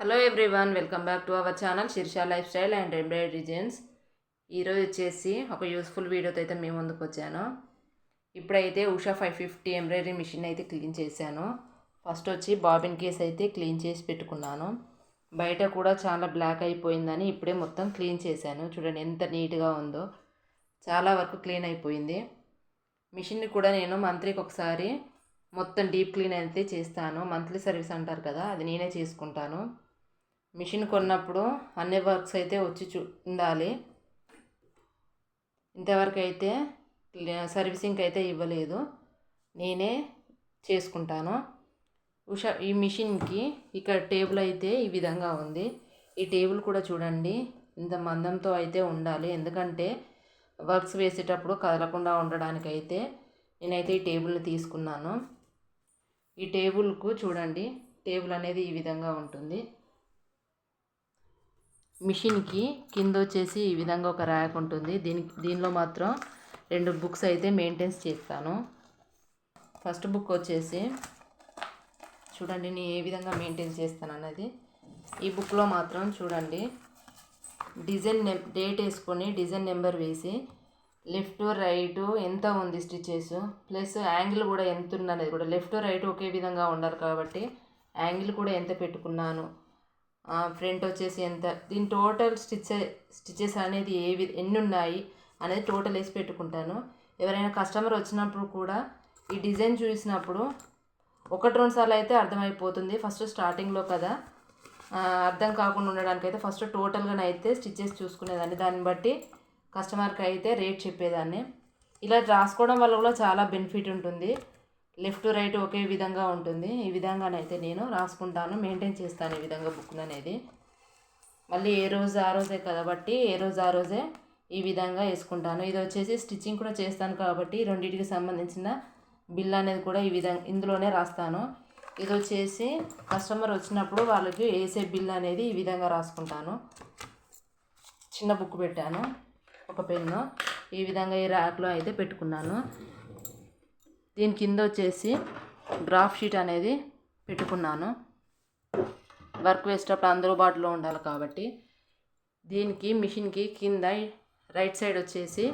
Hello everyone welcome back to our channel Shirsha life style and embroidery designs ఈరోజు వచ్చేసి ఒక useful వీడియోతో అయితే మేము ముందుకు వచ్చాను. ఇప్పుడైతే Usha five fifty embroidery machine అయితే క్లీన్ చేశాను. ఫస్ట్ వచ్చి బాబిన్ కేస్ అయితే క్లీన్ చేసి పెట్టుకున్నాను. బయట కూడా చాలా బ్లాక్ అయిపోయిందని ఇప్పుడే మొత్తం క్లీన్ చేశాను. చూడండి ఎంత నీట్గా ఉందో. చాలా వరకు క్లీన్ అయిపోయింది. మిషన్ని కూడా నేను మంత్లీకి ఒకసారి మొత్తం డీప్ క్లీన్ అయితే చేస్తాను. మంత్లీ సర్వీస్ అంటారు కదా అది నేనే చేసుకుంటాను. మిషన్ కొన్నప్పుడు అన్ని వర్క్స్ అయితే వచ్చి చూ ఉండాలి ఇంతవరకు అయితే సర్వీసింగ్ అయితే ఇవ్వలేదు. నేనే చేసుకుంటాను. ఉషా ఈ మిషన్కి ఇక్కడ టేబుల్ అయితే ఈ విధంగా ఉంది. ఈ టేబుల్ కూడా చూడండి. ఇంత మందంతో అయితే ఉండాలి. ఎందుకంటే వర్క్స్ వేసేటప్పుడు కదలకుండా ఉండడానికి అయితే నేనైతే ఈ టేబుల్ని తీసుకున్నాను. ఈ టేబుల్కు చూడండి. టేబుల్ అనేది ఈ విధంగా ఉంటుంది. మిషన్కి కింద వచ్చేసి ఈ విధంగా ఒక ర్యాక్ ఉంటుంది. దీని దీనిలో మాత్రం రెండు బుక్స్ అయితే మెయింటైన్స్ చేస్తాను. ఫస్ట్ బుక్ వచ్చేసి చూడండి నేను ఏ విధంగా మెయింటైన్ చేస్తాను అన్నది ఈ బుక్లో మాత్రం చూడండి డిజైన్ నెం డేట్ వేసుకొని డిజైన్ నెంబర్ వేసి లెఫ్ట్ రైట్ ఎంత ఉంది స్టిచెస్ ప్లస్ యాంగిల్ కూడా ఎంత ఉన్నది కూడా లెఫ్ట్ రైట్ ఒకే విధంగా ఉండాలి కాబట్టి యాంగిల్ కూడా ఎంత పెట్టుకున్నాను. ఫ్రంట్ వచ్చేసి ఎంత? దీని టోటల్ స్టిచ్ స్టిచెస్ అనేది ఏవి ఎన్ని ఉన్నాయి అనేది టోటల్ వేసి పెట్టుకుంటాను. ఎవరైనా కస్టమర్ వచ్చినప్పుడు కూడా ఈ డిజైన్ చూసినప్పుడు ఒకటి రెండు సార్లు అయితే అర్థమైపోతుంది ఫస్ట్ స్టార్టింగ్లో కదా. అర్థం కాకుండా ఉండడానికి అయితే ఫస్ట్ టోటల్గా అయితే స్టిచ్చెస్ చూసుకునేదాన్ని. దాన్ని బట్టి కస్టమర్కి అయితే రేట్ చెప్పేదాన్ని. ఇలా రాసుకోవడం వల్ల కూడా చాలా బెనిఫిట్ ఉంటుంది. లెఫ్ట్ రైట్ ఒకే విధంగా ఉంటుంది. ఈ విధంగానైతే నేను రాసుకుంటాను. మెయింటైన్ చేస్తాను ఈ విధంగా బుక్ అనేది. మళ్ళీ ఏ రోజు ఆ రోజే కాబట్టి ఏ రోజు ఆ రోజే ఈ విధంగా వేసుకుంటాను. ఇది వచ్చేసి స్టిచ్చింగ్ కూడా చేస్తాను కాబట్టి రెండింటికి సంబంధించిన బిల్ అనేది కూడా ఈ విధంగా ఇందులోనే రాస్తాను. ఇది వచ్చేసి కస్టమర్ వచ్చినప్పుడు వాళ్ళకి వేసే బిల్ అనేది ఈ విధంగా రాసుకుంటాను. చిన్న బుక్ పెట్టాను. ఒక పెన్ను. ఈ విధంగా ఈ ర్యాక్లో అయితే పెట్టుకున్నాను. దీని కింద వచ్చేసి గ్రాఫ్ షీట్ అనేది పెట్టుకున్నాను. వర్క్ వేసేటప్పుడు అందుబాటులో ఉండాలి కాబట్టి. దీనికి మిషన్కి కింద రైట్ సైడ్ వచ్చేసి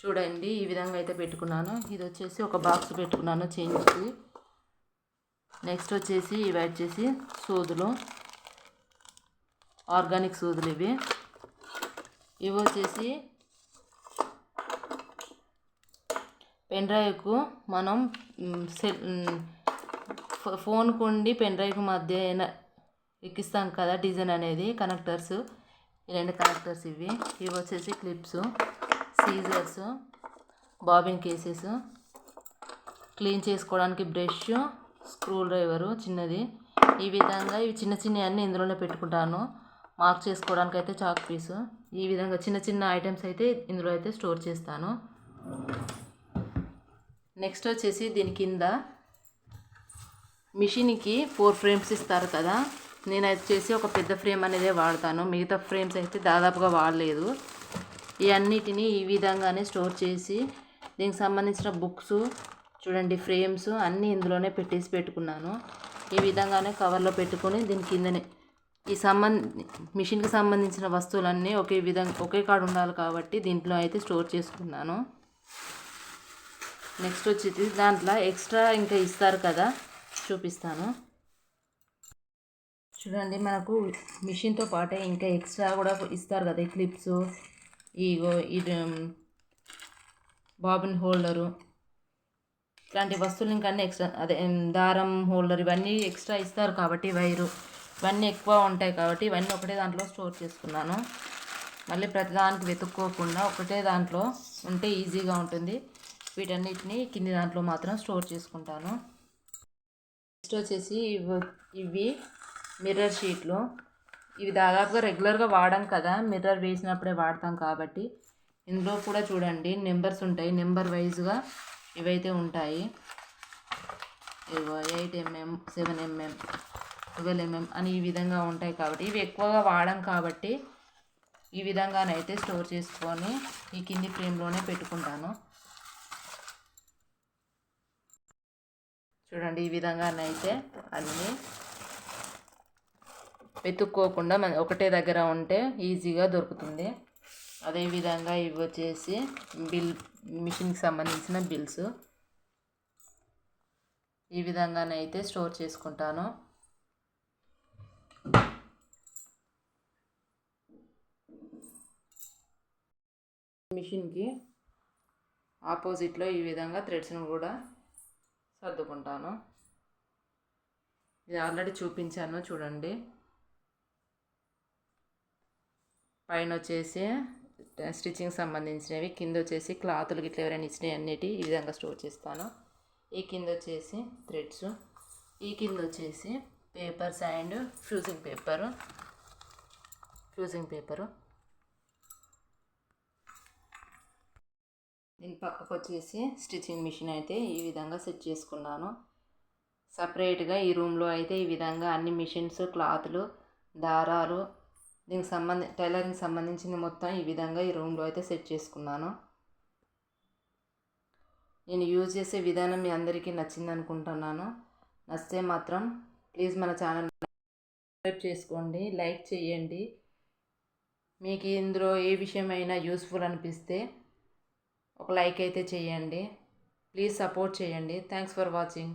చూడండి ఈ విధంగా అయితే పెట్టుకున్నాను. ఇది వచ్చేసి ఒక బాక్స్ పెట్టుకున్నాను చేంజ్కి. నెక్స్ట్ వచ్చేసి ఇవి వచ్చేసి సూదులు. ఆర్గానిక్ సూదులు ఇవి. ఇవి వచ్చేసి పెన్ డ్రైవ్కు మనం సెల్ ఫోన్కు ఉండి పెన్ డ్రైవ్కి మధ్య ఎక్కిస్తాం కదా డిజైన్ అనేది కనెక్టర్స్. ఇలాంటి రెండు కనెక్టర్స్ ఇవి. ఇవి వచ్చేసి clips scissors bobbin cases. Clean చేసుకోవడానికి బ్రష్ స్క్రూ డ్రైవరు చిన్నది. ఈ విధంగా ఇవి చిన్న చిన్న అన్నీ ఇందులోనే పెట్టుకుంటాను. మార్క్ చేసుకోవడానికి అయితే చాక్ పీసు. ఈ విధంగా చిన్న చిన్న ఐటమ్స్ అయితే ఇందులో అయితే స్టోర్ చేస్తాను. నెక్స్ట్ వచ్చేసి దీని కింద మిషన్కి ఫోర్ ఫ్రేమ్స్ ఇస్తారు కదా. నేను వచ్చేసి ఒక పెద్ద ఫ్రేమ్ అనేది వాడతాను. మిగతా ఫ్రేమ్స్ అయితే దాదాపుగా వాడలేదు. ఈ అన్నిటినీ ఈ విధంగానే స్టోర్ చేసి దీనికి సంబంధించిన బుక్స్ చూడండి ఫ్రేమ్స్ అన్నీ ఇందులోనే పెట్టేసి పెట్టుకున్నాను. ఈ విధంగానే కవర్లో పెట్టుకొని దీని కిందనే ఈ సంబంధ మిషన్కి సంబంధించిన వస్తువులన్నీ ఒకే విధంగా ఒకే కాడ ఉండాలి కాబట్టి దీంట్లో అయితే స్టోర్ చేసుకున్నాను. నెక్స్ట్ వచ్చేది దాంట్లో ఎక్స్ట్రా ఇంకా ఇస్తారు కదా చూపిస్తాను. చూడండి మనకు మిషన్తో పాటే ఇంకా ఎక్స్ట్రా కూడా ఇస్తారు కదా ఈ క్లిప్స్ ఈగో ఇది బాబిన్ హోల్డరు ఇట్లాంటి వస్తువులు ఇంకా అన్నీ ఎక్స్ట్రా అదే దారం హోల్డర్ ఇవన్నీ ఎక్స్ట్రా ఇస్తారు కాబట్టి వైరు ఇవన్నీ ఎక్కువ ఉంటాయి కాబట్టి ఇవన్నీ ఒకటే దాంట్లో స్టోర్ చేసుకున్నాను. మళ్ళీ ప్రతిదానికి వెతుక్కోకుండా ఒకటే దాంట్లో ఉంటే ఈజీగా ఉంటుంది. వీటన్నిటిని కింది దాంట్లో మాత్రం స్టోర్ చేసుకుంటాను. నెక్స్ట్ వచ్చేసి ఇవి ఇవి మిర్రర్ షీట్లు. ఇవి దాదాపుగా రెగ్యులర్గా వాడాం కదా మిర్రర్ వేసినప్పుడే వాడతాం కాబట్టి. ఇందులో కూడా చూడండి నెంబర్స్ ఉంటాయి. నెంబర్ వైజ్గా ఇవైతే ఉంటాయి. Eight mm seven mm twelve mm అని ఈ విధంగా ఉంటాయి కాబట్టి. ఇవి ఎక్కువగా వాడం కాబట్టి ఈ విధంగానైతే స్టోర్ చేసుకొని ఈ కింది ఫ్రేమ్లోనే పెట్టుకుంటాను. చూడండి ఈ విధంగానైతే అన్నీ వెతుక్కోకుండా మన ఒకటే దగ్గర ఉంటే ఈజీగా దొరుకుతుంది. అదేవిధంగా ఇవి వచ్చేసి బిల్ మిషన్కి సంబంధించిన బిల్స్. ఈ విధంగానైతే స్టోర్ చేసుకుంటాను. మిషన్కి ఆపోజిట్లో ఈ విధంగా థ్రెడ్స్ను కూడా సర్దుకుంటాను. ఇది ఆల్రెడీ చూపించాను చూడండి. పైన వచ్చేసి స్టిచ్చింగ్ సంబంధించినవి కింద వచ్చేసి క్లాతులు గిట్ల ఎవరైనా ఇచ్చినవి అన్నిటి ఈ విధంగా స్టోర్ చేస్తాను. ఈ కింద వచ్చేసి థ్రెడ్స్ ఈ కింద వచ్చేసి papers and fusing paper. Fusing paper. దీని పక్కకు వచ్చేసి స్టిచ్చింగ్ మిషన్ అయితే ఈ విధంగా సెట్ చేసుకున్నాను. సపరేట్గా ఈ రూమ్లో అయితే ఈ విధంగా అన్ని మిషన్స్ క్లాతులు దారాలు దీనికి సంబంధి టైలరింగ్ సంబంధించింది మొత్తం ఈ విధంగా ఈ రూమ్లో అయితే సెట్ చేసుకున్నాను. నేను యూజ్ చేసే విధానం మీ అందరికీ నచ్చింది అనుకుంటున్నాను. నచ్చితే మాత్రం ప్లీజ్ మన ఛానల్ సబ్స్క్రైబ్ చేసుకోండి లైక్ చేయండి. మీకు ఇందులో ఏ విషయమైనా యూస్ఫుల్ అనిపిస్తే ఒక లైక్ అయితే చేయండి. ప్లీజ్ సపోర్ట్ చేయండి. Thanks for watching